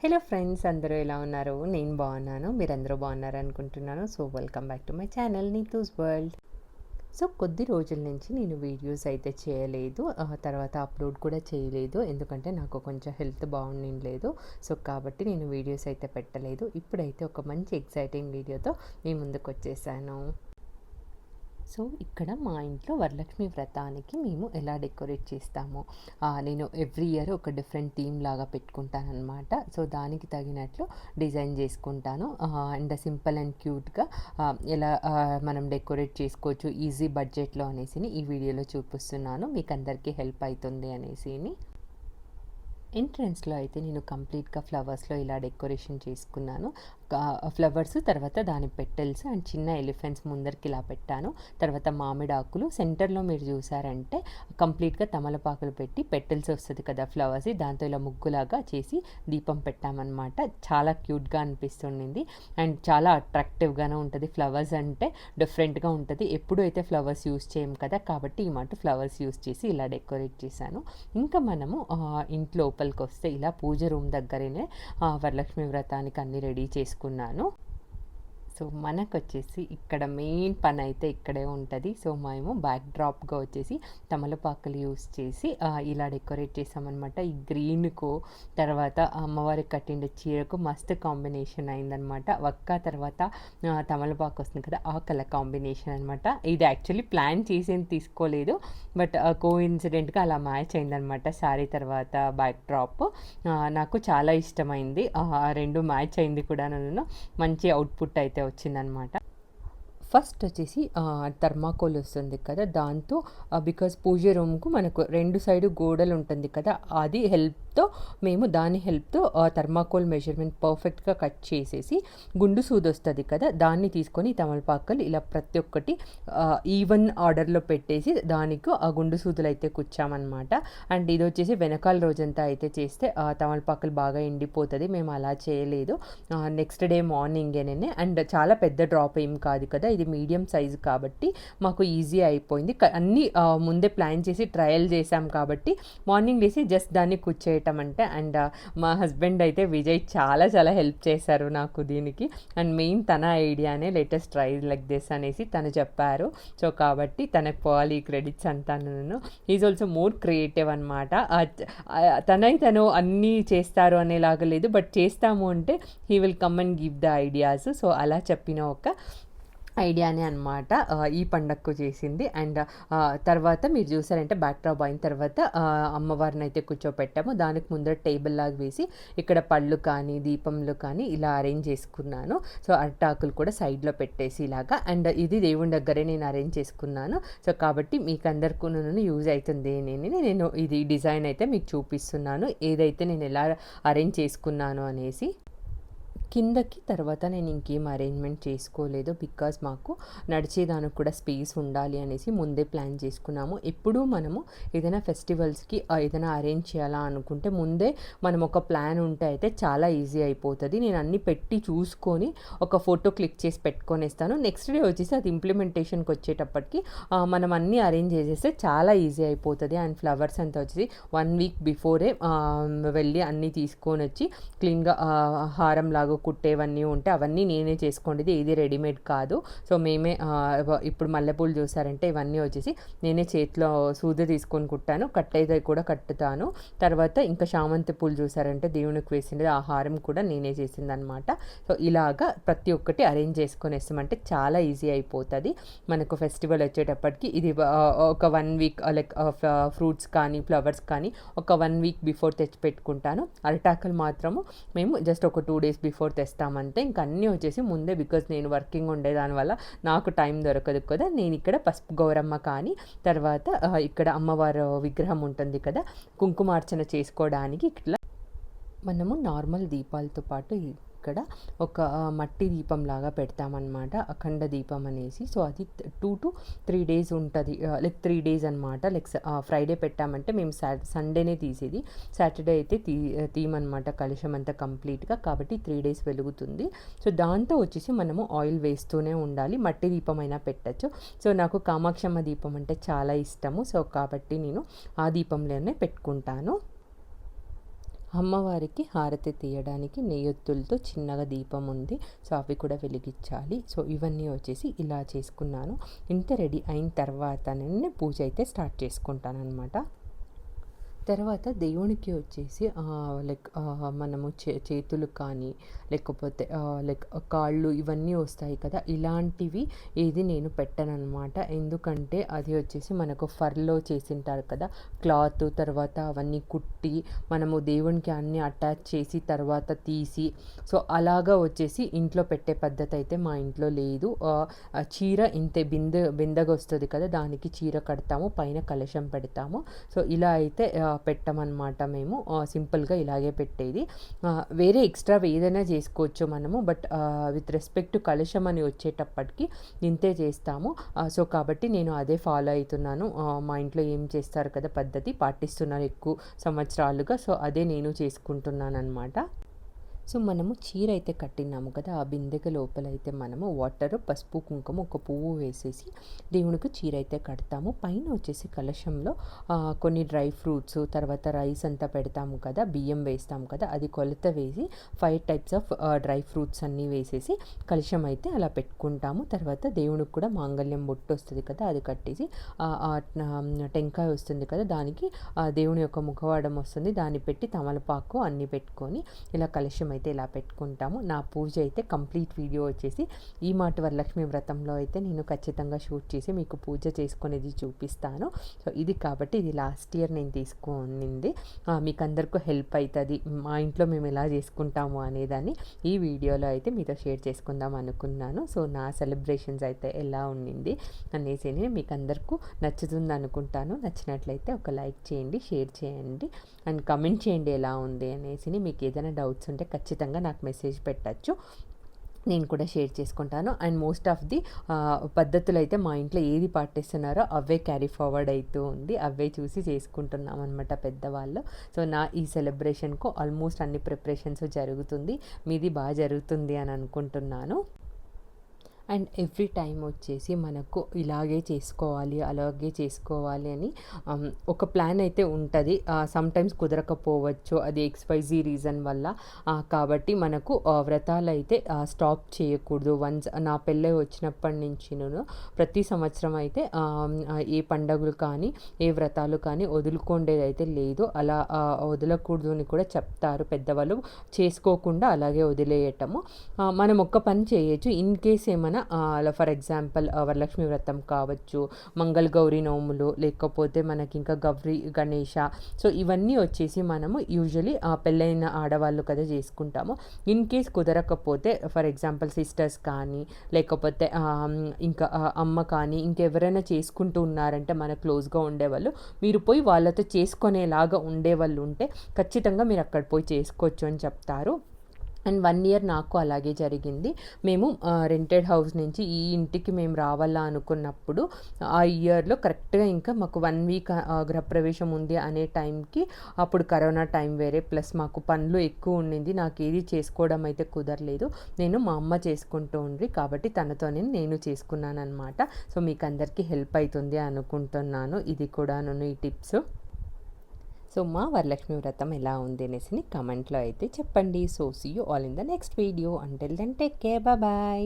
Hello friends అందరూ ఎలా ఉన్నారు? నేను బాగున్నాను మీరందరూ బాగున్నారు అనుకుంటున్నాను. So welcome back to my channel Neetu's world so కొద్ది రోజుల నుంచి నేను వీడియోస్ అయితే చేయలేదు. తర్వాత అప్లోడ్ కూడా చేయలేదు. ఎందుకంటే నాకు కొంచెం హెల్త్ బాగుండలేదు. సో కాబట్టి నేను వీడియోస్ అయితే పెట్టలేదు. ఇప్పుడైతే ఒక మంచి ఎక్సైటింగ్ వీడియోతో మీ ముందుకు వచ్చేసాను. సో ఇక్కడ మా ఇంట్లో వరలక్ష్మి వ్రతానికి మేము ఎలా డెకరేట్ చేస్తాము నేను ఎవ్రీ ఇయర్ ఒక డిఫరెంట్ థీమ్ లాగా పెట్టుకుంటానమాట సో దానికి తగినట్లు డిజైన్ చేసుకుంటాను. అండ్ సింపుల్ అండ్ క్యూట్గా ఎలా మనం డెకరేట్ చేసుకోవచ్చు ఈజీ బడ్జెట్లో అనేసి ఈ వీడియోలో చూపిస్తున్నాను. మీకు అందరికీ హెల్ప్ అవుతుంది అనేసి ఎంట్రన్స్లో అయితే నేను కంప్లీట్గా ఫ్లవర్స్లో ఇలా డెకరేషన్ చేసుకున్నాను. ఫ్లవర్స్ తర్వాత దాని పెట్టెల్స్ అండ్ చిన్న ఎలిఫెంట్స్ ముందరికి ఇలా పెట్టాను. తర్వాత మామిడి ఆకులు. సెంటర్లో మీరు చూసారంటే కంప్లీట్గా తమలపాకులు పెట్టి పెట్టెల్స్ వస్తుంది కదా ఫ్లవర్స్ దాంతో ఇలా ముగ్గులాగా చేసి దీపం పెట్టామన్నమాట. చాలా క్యూట్గా అనిపిస్తుండింది. అండ్ చాలా అట్రాక్టివ్గానే ఉంటుంది ఫ్లవర్స్ అంటే. డిఫరెంట్గా ఉంటుంది. ఎప్పుడు అయితే ఫ్లవర్స్ యూస్ చేయం కదా కాబట్టి ఈ మాట ఫ్లవర్స్ యూస్ చేసి ఇలా డెకరేట్ చేశాను. ఇంకా మనము ఇంట్లోపలికి ఇంటి లోపలికి వస్తే ఇలా పూజ రూమ్ దగ్గరనే వరలక్ష్మి వ్రతానికి అన్ని రెడీ చేసుకున్నాను సో మనకు వచ్చేసి ఇక్కడ మెయిన్ పని అయితే ఇక్కడే ఉంటుంది. సో మేము బ్యాక్ డ్రాప్గా వచ్చేసి తమలపాకులు యూస్ చేసి ఇలా డెకరేట్ చేసామన్నమాట. ఈ గ్రీన్కు తర్వాత అమ్మవారికి కట్టిండే చీరకు మస్తు కాంబినేషన్ అయిందనమాట ఒక్క తర్వాత తమలపాకు వస్తుంది కదా ఆ కలర్ కాంబినేషన్ అనమాట ఇది యాక్చువల్లీ ప్లాన్ చేసి తీసుకోలేదు. బట్ కో ఇన్సిడెంట్గా అలా మ్యాచ్ అయిందనమాట శారీ తర్వాత బ్యాక్ డ్రాప్ నాకు చాలా ఇష్టమైంది. రెండు మ్యాచ్ అయింది కూడా నన్ను మంచి అవుట్పుట్ అయితే వచ్చిందనమాట. ఫస్ట్ వచ్చేసి థర్మాకోల్ వస్తుంది కదా దాంతో బికాజ్ పూజ రూమ్కు మనకు రెండు సైడు గోడలు ఉంటుంది కదా అది హెల్ప్ హెల్ప్తో మేము దాని హెల్ప్తో థర్మాకోల్ మెజర్మెంట్ పర్ఫెక్ట్గా కట్ చేసేసి గుండు సూది వస్తుంది కదా దాన్ని తీసుకొని తమలపాకలు ఇలా ప్రతి ఒక్కటి ఈవెన్ ఆర్డర్లో పెట్టేసి దానికి ఆ గుండు సూదులు అయితే కుచ్చామన్నమాట. అండ్ ఇది వచ్చేసి వెనకాల రోజంతా అయితే చేస్తే ఆ తమలపాకలు బాగా ఎండిపోతుంది మేము అలా చేయలేదు. నెక్స్ట్ డే మార్నింగేనే అండ్ చాలా పెద్ద డ్రాప్ ఏం కాదు కదా ఇది మీడియం సైజు కాబట్టి మాకు ఈజీ అయిపోయింది. అన్నీ ముందే ప్లాన్ చేసి ట్రయల్ చేసాం కాబట్టి మార్నింగ్ లేసి జస్ట్ దాన్ని కూర్చేయటం అంటే అండ్ మా హస్బెండ్ అయితే విజయ్ చాలా చాలా హెల్ప్ చేశారు నాకు దీనికి. అండ్ మెయిన్ తన ఐడియానే లేటెస్ట్ ట్రై లైక్ దిస్ అనేసి తను చెప్పారు. సో కాబట్టి తనకు పోవాలి క్రెడిట్స్ అంతా నేను ఈజ్ ఆల్సో మోర్ క్రియేటివ్ అనమాట తనై తను అన్నీ చేస్తారు అనేలాగా లేదు. బట్ చేస్తాము అంటే he will come and give the ideas. So అలా చెప్పిన ఒక ఐడియానే అనమాట ఈ పండగకు చేసింది. అండ్ తర్వాత మీరు చూసారంటే బ్యాక్ డ్రాప్ అయిన తర్వాత అమ్మవారిని అయితే కూర్చోపెట్టాము. దానికి ముందర టేబుల్ లాగా వేసి ఇక్కడ పళ్ళు కానీ దీపంలు కానీ ఇలా అరేంజ్ చేసుకున్నాను. సో అరటాకులు కూడా సైడ్లో పెట్టేసి ఇలాగా. అండ్ ఇది దేవుని దగ్గరే నేను అరేంజ్ చేసుకున్నాను. సో కాబట్టి మీకు అందరికీ యూజ్ అవుతుంది నేను నేను ఇది డిజైన్ అయితే మీకు చూపిస్తున్నాను. ఏదైతే నేను ఎలా అరేంజ్ చేసుకున్నాను అనేసి. కిందకి తర్వాత నేను ఇంకేం అరేంజ్మెంట్ చేసుకోలేదు బికాజ్ మాకు నడిచేదానికి కూడా స్పేస్ ఉండాలి అనేసి ముందే ప్లాన్ చేసుకున్నాము. ఎప్పుడూ మనము ఏదైనా ఫెస్టివల్స్కి ఏదైనా అరేంజ్ చేయాలా అనుకుంటే ముందే మనం ఒక ప్లాన్ ఉంటే అయితే చాలా ఈజీ అయిపోతుంది. నేను అన్ని పెట్టి చూసుకొని ఒక ఫోటో క్లిక్ చేసి పెట్టుకొనేస్తాను. నెక్స్ట్ డే వచ్చేసి అది ఇంప్లిమెంటేషన్కి వచ్చేటప్పటికి మనం అన్నీ అరేంజ్ చేసేస్తే చాలా ఈజీ అయిపోతుంది. అండ్ ఫ్లవర్స్ అంతా వచ్చేసి వన్ వీక్ బిఫోరే వెళ్ళి అన్నీ తీసుకొని వచ్చి క్లీన్గా హారం లాగా కుట్టేవన్నీ ఉంటే అవన్నీ నేనే చేసుకోండి ఇది రెడీమేడ్ కాదు. సో మేమే ఇప్పుడు మల్లెపూలు చూసారంటే ఇవన్నీ వచ్చేసి నేనే చేతిలో సూది తీసుకొని కుట్టాను కట్టేది కూడా కట్టుతాను. తర్వాత ఇంకా చామంతి పూలు చూసారంటే దేవునికి వేసింది ఆ హారం కూడా నేనే చేసిందనమాట సో ఇలాగా ప్రతి ఒక్కటి అరేంజ్ చేసుకొని వేస్తామంటే చాలా ఈజీ అయిపోతుంది. మనకు ఫెస్టివల్ వచ్చేటప్పటికి ఇది ఒక వన్ వీక్ లైక్ ఫ్రూట్స్ కానీ ఫ్లవర్స్ కానీ ఒక వన్ వీక్ బిఫోర్ తెచ్చి పెట్టుకుంటాను. అరిటాకులు మాత్రము మేము జస్ట్ ఒక టూ డేస్ బిఫోర్ తెస్తామంటే ఇంక అన్నీ వచ్చేసి ముందే బికాజ్ నేను వర్కింగ్ ఉండేదాని వల్ల నాకు టైం దొరకదు కదా. నేను ఇక్కడ పసుపు గౌరమ్మ కానీ తర్వాత ఇక్కడ అమ్మవారు విగ్రహం ఉంటుంది కదా. కుంకుమార్చన చేసుకోవడానికి ఇట్లా మనము నార్మల్ దీపాలతో పాటు ఇక్కడ ఒక మట్టి దీపం లాగా పెడతామన్నమాట అఖండ దీపం అనేసి. సో అది టూ టు త్రీ డేస్ ఉంటుంది లైక్ త్రీ డేస్ అనమాట లైక్ ఫ్రైడే పెట్టామంటే మేము సా సండేనే తీసేది. సాటర్డే అయితే తీ తీయమన్నమాట కలుషం అంతా కంప్లీట్గా. కాబట్టి త్రీ డేస్ వెలుగుతుంది. సో దాంతో వచ్చేసి మనము ఆయిల్ వేస్తూనే ఉండాలి. మట్టి దీపం అయినా పెట్టచ్చు. సో నాకు కామాక్షమ్మ దీపం అంటే చాలా ఇష్టము. సో కాబట్టి నేను ఆ దీపంలోనే పెట్టుకుంటాను. అమ్మవారికి హారతి తీయడానికి నెయ్యొత్తులతో చిన్నగా దీపం ఉంది. సో అవి కూడా వెలిగించాలి. సో ఇవన్నీ వచ్చేసి ఇలా చేసుకున్నాను. ఇంత రెడీ అయిన తర్వాత నేను పూజ అయితే స్టార్ట్ చేసుకుంటాను అనమాట తర్వాత దేవునికి వచ్చేసి లైక్ మనము చే చేతులు కానీ లేకపోతే లైక్ కాళ్ళు ఇవన్నీ వస్తాయి కదా ఇలాంటివి ఏది నేను పెట్టనమాట ఎందుకంటే అది వచ్చేసి మనకు ఫర్లో చేసింటారు కదా క్లాత్ తర్వాత అవన్నీ కుట్టి మనము దేవునికి అన్నీ అటాచ్ చేసి తర్వాత తీసి సో అలాగా వచ్చేసి ఇంట్లో పెట్టే పద్ధతి అయితే మా ఇంట్లో లేదు. చీర ఇంతే బిందె బిందెగా వస్తుంది కదా దానికి చీర కడతాము పైన కలశం పెడతాము. సో ఇలా అయితే పెట్టమన్నమాట మేము. సింపుల్గా ఇలాగే పెట్టేది. వేరే ఎక్స్ట్రా ఏదైనా చేసుకోవచ్చు మనము బట్ విత్ రెస్పెక్ట్ కలుషం అని వచ్చేటప్పటికి ఇంతే చేస్తాము. సో కాబట్టి నేను అదే ఫాలో అవుతున్నాను. మా ఇంట్లో ఏం చేస్తారు కదా పద్ధతి పాటిస్తున్నారు ఎక్కువ సంవత్సరాలుగా సో అదే నేను చేసుకుంటున్నాను అనమాట సో మనము చీర అయితే కట్టినాము కదా ఆ బిందెక లోపల అయితే మనము వాటర్ పసుపు కుంకుమ ఒక పువ్వు వేసేసి దేవునికి చీర అయితే కడతాము. పైన వచ్చేసి కలశంలో కొన్ని డ్రై ఫ్రూట్స్ తర్వాత రైస్ అంతా పెడతాము కదా బియ్యం వేస్తాము కదా అది కొలత వేసి five types of dry fruits అన్నీ వేసేసి కలశం అయితే అలా పెట్టుకుంటాము. తర్వాత దేవునికి కూడా మాంగళ్యం బొట్టు వస్తుంది కదా అది కట్టేసి టెంకాయ వస్తుంది కదా దానికి దేవుని యొక్క ముఖవాడం వస్తుంది. దాన్ని పెట్టి తమలపాకు అన్నీ పెట్టుకొని ఇలా కలశం అయితే ఇలా పెట్టుకుంటాము. నా పూజ అయితే కంప్లీట్ వీడియో వచ్చేసి ఈ మాట వరలక్ష్మి వ్రతంలో అయితే నేను ఖచ్చితంగా షూట్ చేసి మీకు పూజ చేసుకునేది చూపిస్తాను. సో ఇది కాబట్టి ఇది లాస్ట్ ఇయర్ నేను తీసుకునింది. మీకు అందరికీ హెల్ప్ అవుతుంది మా ఇంట్లో మేము ఎలా చేసుకుంటాము అనేదాన్ని ఈ వీడియోలో అయితే మీతో షేర్ చేసుకుందాం అనుకున్నాను. సో నా సెలబ్రేషన్స్ అయితే ఎలా ఉండింది అనేసి మీకు అందరికీ నచ్చుతుంది అనుకుంటాను. నచ్చినట్లయితే ఒక లైక్ చేయండి షేర్ చేయండి అండ్ కమెంట్ చేయండి ఎలా ఉంది అనేసి మీకు ఏదైనా డౌట్స్ ఉంటే ఖచ్చితంగా ఖచ్చితంగా నాకు మెసేజ్ పెట్టచ్చు. నేను కూడా షేర్ చేసుకుంటాను. అండ్ మోస్ట్ ఆఫ్ ది పద్ధతులు అయితే మా ఇంట్లో ఏది పాటిస్తున్నారో అవే క్యారీ ఫార్వర్డ్ అవుతూ ఉంది. అవే చూసి చేసుకుంటున్నాం అనమాట పెద్దవాళ్ళు. సో నా ఈ సెలబ్రేషన్కు ఆల్మోస్ట్ అన్ని ప్రిపరేషన్స్ జరుగుతుంది. మీది బాగా జరుగుతుంది అని అనుకుంటున్నాను. అండ్ ఎవ్రీ టైం వచ్చేసి మనకు ఇలాగే చేసుకోవాలి అలాగే చేసుకోవాలి అని ఒక ప్లాన్ అయితే ఉంటుంది. సమ్టైమ్స్ కుదరకపోవచ్చు. అది ఎక్స్పైజీ రీజన్ వల్ల. కాబట్టి మనకు వ్రతాలు అయితే స్టాప్ చేయకూడదు. వన్స్ నా పెళ్ళి వచ్చినప్పటి నుంచి నేను ప్రతి సంవత్సరం అయితే ఏ పండగలు కానీ ఏ వ్రతాలు కానీ వదులుకోండేది అయితే లేదు. అలా వదలకూడదు అని కూడా చెప్తారు పెద్దవాళ్ళు. చేసుకోకుండా అలాగే వదిలేయటము. మనం ఒక్క పని చేయొచ్చు. ఇన్ కేస్ ఏమైనా అలా ఫర్ ఎగ్జాంపుల్ వరలక్ష్మి వ్రతం కావచ్చు మంగళ గౌరీ నోములు లేకపోతే మనకి ఇంకా గౌరీ గణేష. సో ఇవన్నీ వచ్చేసి మనము యూజువలీ పెళ్ళైన ఆడవాళ్ళు కదా చేసుకుంటాము. ఇన్ కేస్ కుదరకపోతే ఫర్ ఎగ్జాంపుల్ సిస్టర్స్ కానీ లేకపోతే ఇంకా అమ్మ కానీ ఇంకెవరైనా చేసుకుంటూ ఉన్నారంటే మన క్లోజ్గా ఉండేవాళ్ళు మీరు పోయి వాళ్ళతో చేసుకునేలాగా ఉండేవాళ్ళు ఉంటే ఖచ్చితంగా మీరు అక్కడ పోయి చేసుకోవచ్చు అని చెప్తారు. అండ్ వన్ ఇయర్ నాకు అలాగే జరిగింది. మేము రెంటెడ్ హౌస్ నుంచి ఈ ఇంటికి మేము రావాలా అనుకున్నప్పుడు ఆ ఇయర్లో కరెక్ట్గా ఇంకా మాకు వన్ వీక్ గృహప్రవేశం ఉంది అనే టైంకి అప్పుడు కరోనా టైం వేరే. ప్లస్ మాకు పనులు ఎక్కువ ఉండింది. నాకు ఏది చేసుకోవడం అయితే కుదరలేదు. నేను మా అమ్మ చేసుకుంటూ ఉండి కాబట్టి తనతోనే నేను చేసుకున్నాను అనమాట సో మీకు అందరికీ హెల్ప్ అవుతుంది అనుకుంటున్నాను. ఇది కూడా ఈ టిప్స్. సో మా వరలక్ష్మి వ్రతం ఎలా ఉంది అనేసి కమెంట్లో అయితే చెప్పండి. So see you all in the next video until then take care bye